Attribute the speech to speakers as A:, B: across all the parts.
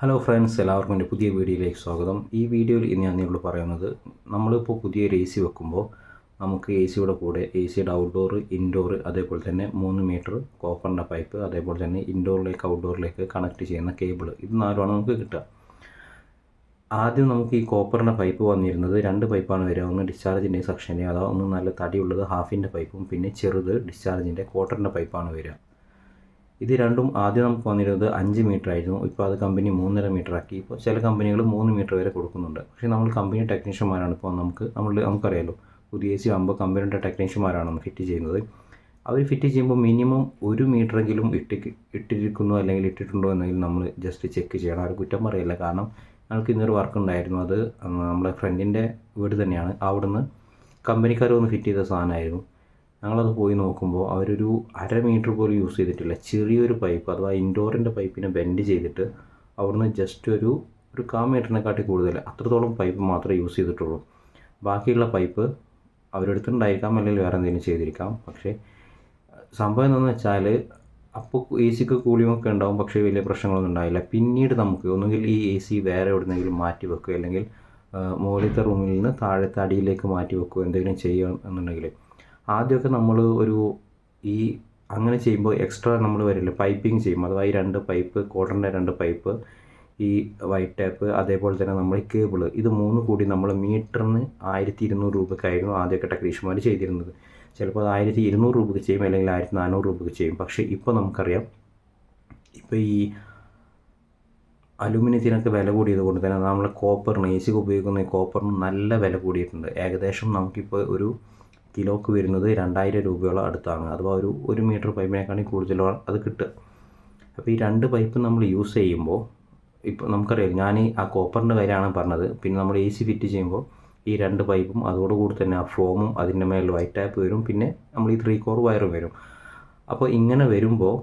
A: Hello friends എല്ലാവർക്കും എന്റെ പുതിയ വീഡിയോയിലേക്ക് സ്വാഗതം. ഈ വീഡിയോയിൽ ഇന്ന് ഞാൻ നിങ്ങളോട് പറയുന്നത് നമ്മളിപ്പോൾ പുതിയൊരു എ സി വെക്കുമ്പോൾ നമുക്ക് എ സിയുടെ കൂടെ എ സിയുടെ ഔട്ട്ഡോർ ഇൻഡോർ അതേപോലെ തന്നെ മൂന്ന് മീറ്റർ കോപ്പറിന്റെ പൈപ്പ് അതേപോലെ തന്നെ ഇൻഡോറിലേക്ക് ഔട്ട്ഡോറിലേക്ക് കണക്ട് ചെയ്യുന്ന കേബിൾ ഇത് നാലുമാണ് നമുക്ക് കിട്ടുക. ആദ്യം നമുക്ക് ഈ കോപ്പറിന്റെ പൈപ്പ് വന്നിരുന്നത് രണ്ട് പൈപ്പാണ് വരിക. ഒന്ന് ഡിസ്ചാർജിന്റെ സെക്ഷന്റെ അതാ ഒന്ന് നല്ല തടിയുള്ളത് ഹാഫിന്റെ പൈപ്പും പിന്നെ ചെറുത് ഡിസ്ചാർജിന്റെ ക്വാർട്ടറിന്റെ പൈപ്പാണ് വരിക. ഇത് രണ്ടും ആദ്യം നമുക്ക് വന്നിരുന്നത് അഞ്ച് മീറ്റർ ആയിരുന്നു. ഇപ്പോൾ അത് കമ്പനി മൂന്നര മീറ്റർ ആക്കി. ഇപ്പോൾ ചില കമ്പനികൾ മൂന്ന് മീറ്റർ വരെ കൊടുക്കുന്നുണ്ട്. പക്ഷേ നമ്മൾ കമ്പനി ടെക്നീഷ്യന്മാരാണ് ഇപ്പോൾ നമുക്ക് നമ്മൾ നമുക്കറിയാലോ പുതിയ എ സി ആകുമ്പോൾ കമ്പനിയുടെ ടെക്നീഷ്യന്മാരാണ് ഫിറ്റ് ചെയ്യുന്നത്. അവർ ഫിറ്റ് ചെയ്യുമ്പോൾ മിനിമം ഒരു മീറ്ററെങ്കിലും ഇട്ടി ഇട്ടിരിക്കുന്നു അല്ലെങ്കിൽ ഇട്ടിട്ടുണ്ടോ എന്നെങ്കിലും നമ്മൾ ജസ്റ്റ് ചെക്ക് ചെയ്യണം. അവർ കുറ്റം പറയില്ല. കാരണം ഞങ്ങൾക്ക് ഇന്നൊരു വർക്ക് ഉണ്ടായിരുന്നു. അത് നമ്മുടെ ഫ്രണ്ടിന്റെ വീട് തന്നെയാണ്. അവിടുന്ന് കമ്പനിക്കാർ വന്ന് ഫിറ്റ് ചെയ്ത സാധനമായിരുന്നു. ഞങ്ങളത് പോയി നോക്കുമ്പോൾ അവരൊരു അര മീറ്റർ പോലും യൂസ് ചെയ്തിട്ടില്ല. ചെറിയൊരു പൈപ്പ് അഥവാ ഇൻഡോറിന്റെ പൈപ്പിനെ ബെൻഡ് ചെയ്തിട്ട് അവിടുന്ന് ജസ്റ്റ് ഒരു ഒരു കാ മീറ്ററിനെക്കാട്ടി കൂടുതൽ അത്രത്തോളം പൈപ്പ് മാത്രമേ യൂസ് ചെയ്തിട്ടുള്ളൂ. ബാക്കിയുള്ള പൈപ്പ് അവരെടുത്തുണ്ടായിരിക്കാം അല്ലെങ്കിൽ വേറെ എന്തെങ്കിലും ചെയ്തിരിക്കാം. പക്ഷേ സംഭവം എന്താണെന്ന് വെച്ചാൽ അപ്പോൾ എ സിക്ക് കൂളിയുമൊക്കെ ഉണ്ടാവും പക്ഷേ വലിയ പ്രശ്നങ്ങളൊന്നും ഉണ്ടായില്ല പിന്നീട് നമുക്ക് ഒന്നുകിൽ ഈ എ സി വേറെ എവിടെന്നെങ്കിലും മാറ്റി വെക്കുക അല്ലെങ്കിൽ മുകളിലത്തെ റൂമിൽ നിന്ന് താഴത്തെ അടിയിലേക്ക് മാറ്റി വെക്കുക എന്തെങ്കിലും ചെയ്യുക എന്നുണ്ടെങ്കിൽ ആദ്യമൊക്കെ നമ്മൾ ഒരു ഈ അങ്ങനെ ചെയ്യുമ്പോൾ എക്സ്ട്രാ നമ്മൾ വരില്ല പൈപ്പിംഗ് ചെയ്യും. അഥവാ ഈ രണ്ട് പൈപ്പ് കോട്ടന്റെ രണ്ട് പൈപ്പ് ഈ വൈറ്റ് ടാപ്പ് അതേപോലെ തന്നെ നമ്മൾ കേബിൾ ഇത് മൂന്ന് കൂടി നമ്മൾ മീറ്ററിന് ആയിരത്തി ഇരുന്നൂറ് രൂപയ്ക്കായിരുന്നു ആദ്യമൊക്കെ ടെക്നീഷ്യന്മാർ ചെയ്തിരുന്നത്. ചിലപ്പോൾ അത് ആയിരത്തി ഇരുന്നൂറ് രൂപയ്ക്ക് ചെയ്യും അല്ലെങ്കിൽ ആയിരത്തി നാനൂറ് രൂപയ്ക്ക് ചെയ്യും. പക്ഷേ ഇപ്പോൾ നമുക്കറിയാം ഇപ്പോൾ ഈ അലുമിനിയത്തിനൊക്കെ വില കൂടിയത് കൊണ്ട് തന്നെ നമ്മൾ കോപ്പറിന് എ സിക്ക് ഉപയോഗിക്കുന്ന കോപ്പറിന് നല്ല വില കൂടിയിട്ടുണ്ട്. ഏകദേശം നമുക്കിപ്പോൾ ഒരു കിലോക്ക് വരുന്നത് രണ്ടായിരം രൂപയോളം അടുത്താണ്. അഥവാ ഒരു ഒരു മീറ്റർ പൈപ്പിനേക്കാളും കൂടുതലാണ് അത് കിട്ടുക. അപ്പോൾ ഈ രണ്ട് പൈപ്പ് നമ്മൾ യൂസ് ചെയ്യുമ്പോൾ ഇപ്പോൾ നമുക്കറിയാം ഞാൻ ഈ ആ കോപ്പറിന്റെ കാര്യമാണ് പറഞ്ഞത്. പിന്നെ നമ്മൾ എ സി ഫിറ്റ് ചെയ്യുമ്പോൾ ഈ രണ്ട് പൈപ്പും അതോടുകൂടി തന്നെ ആ ഫോമും അതിന്റെ മേളിൽ വൈറ്റ് ടാപ്പ് വരും. പിന്നെ നമ്മൾ ഈ ത്രീ കോർ വയറും വരും. അപ്പോൾ ഇങ്ങനെ വരുമ്പോൾ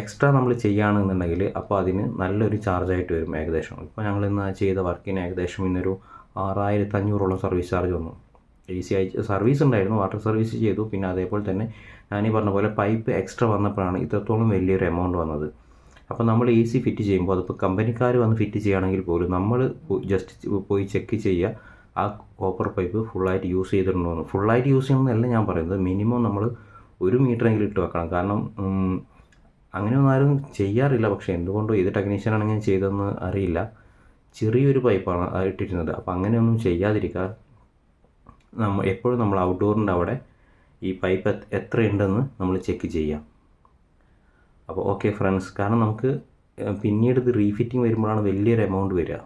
A: എക്സ്ട്രാ നമ്മൾ ചെയ്യുകയാണെന്നുണ്ടെങ്കിൽ അപ്പോൾ അതിന് നല്ലൊരു ചാർജായിട്ട് വരും ഏകദേശം. ഇപ്പോൾ ഞങ്ങൾ ഇന്ന് ചെയ്ത വർക്കിന് ഏകദേശം ഇന്നൊരു ആറായിരത്തി അഞ്ഞൂറോളം സർവീസ് ചാർജ് വന്നു. എ സി അയച്ച് സർവീസ് ഉണ്ടായിരുന്നു വാട്ടർ സർവീസ് ചെയ്തു. പിന്നെ അതേപോലെ തന്നെ ഞാൻ ഈ പറഞ്ഞ പോലെ പൈപ്പ് എക്സ്ട്രാ വന്നപ്പോഴാണ് ഇത്രത്തോളം വലിയൊരു എമൗണ്ട് വന്നത്. അപ്പോൾ നമ്മൾ എ സി ഫിറ്റ് ചെയ്യുമ്പോൾ അതിപ്പോൾ കമ്പനിക്കാർ വന്ന് ഫിറ്റ് ചെയ്യുകയാണെങ്കിൽ പോലും നമ്മൾ ജസ്റ്റ് പോയി ചെക്ക് ചെയ്യുക ആ കോപ്പർ പൈപ്പ് ഫുള്ളായിട്ട് യൂസ് ചെയ്തിട്ടുണ്ടോ ഫുള്ളായിട്ട് യൂസ് ചെയ്യണമെന്നല്ല ഞാൻ പറയുന്നത്. മിനിമം നമ്മൾ ഒരു മീറ്ററെങ്കിലും ഇട്ട് വെക്കണം. കാരണം അങ്ങനെയൊന്നും ആരും ചെയ്യാറില്ല. പക്ഷേ എന്തുകൊണ്ടോ ഏത് ടെക്നീഷ്യൻ ആണെങ്കിൽ ചെയ്തതെന്ന് അറിയില്ല. ചെറിയൊരു പൈപ്പാണ് ഇട്ടിരുന്നത്. അപ്പോൾ അങ്ങനെയൊന്നും ചെയ്യാതിരിക്കുക. നമ്മൾ എപ്പോഴും നമ്മൾ ഔട്ട്ഡോറിന്റെ അവിടെ ഈ പൈപ്പ് എത്ര ഉണ്ടെന്ന് നമ്മൾ ചെക്ക് ചെയ്യാം. അപ്പോൾ ഓക്കെ ഫ്രണ്ട്സ് കാരണം നമുക്ക് പിന്നീട് ഇത് റീഫിറ്റിംഗ് വരുമ്പോഴാണ് വലിയൊരു എമൗണ്ട് വരിക.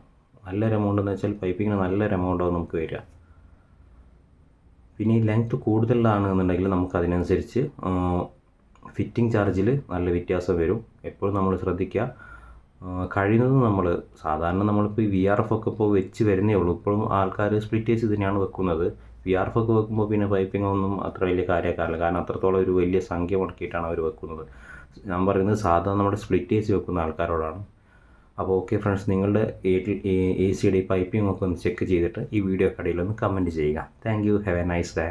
A: നല്ലൊരു എമൗണ്ട് എന്ന് വെച്ചാൽ പൈപ്പിങ്ങിന് നല്ലൊരു എമൗണ്ടാവും നമുക്ക് വരിക. പിന്നെ ഈ ലെങ്ത്ത് കൂടുതലാണ് എന്നുണ്ടെങ്കിൽ നമുക്ക് അതിനനുസരിച്ച് ഫിറ്റിംഗ് ചാർജിൽ നല്ല വ്യത്യാസം വരും. എപ്പോഴും നമ്മൾ ശ്രദ്ധിക്കുക. കഴിയുന്നത് നമ്മൾ സാധാരണ നമ്മളിപ്പോൾ ഈ വി ആർ എഫ് ഒക്കെ ഇപ്പോൾ വെച്ച് വരുന്നേ ഉള്ളൂ. ഇപ്പോഴും ആൾക്കാർ സ്പ്ലിറ്റ് ചെയ്ത് തന്നെയാണ് വെക്കുന്നത്. വി ആർ എഫ് ഒക്കെ വെക്കുമ്പോൾ പിന്നെ പൈപ്പിംഗ് ഒന്നും അത്ര വലിയ കാര്യക്കാരില്ല. കാരണം അത്രത്തോളം ഒരു വലിയ സംഖ്യ മുടക്കിയിട്ടാണ് അവർ വെക്കുന്നത്. ഞാൻ പറയുന്നത് സാധാരണ നമ്മുടെ സ്പ്ലിറ്റ് എ സി വെക്കുന്ന ആൾക്കാരോടാണ്. അപ്പോൾ ഓക്കെ ഫ്രണ്ട്സ് നിങ്ങളുടെ എ സിയുടെ പൈപ്പിംഗ് ഒക്കെ ഒന്ന് ചെക്ക് ചെയ്തിട്ട് ഈ വീഡിയോ കടയിൽ ഒന്ന് കമന്റ് ചെയ്യുക. Thank you have a nice day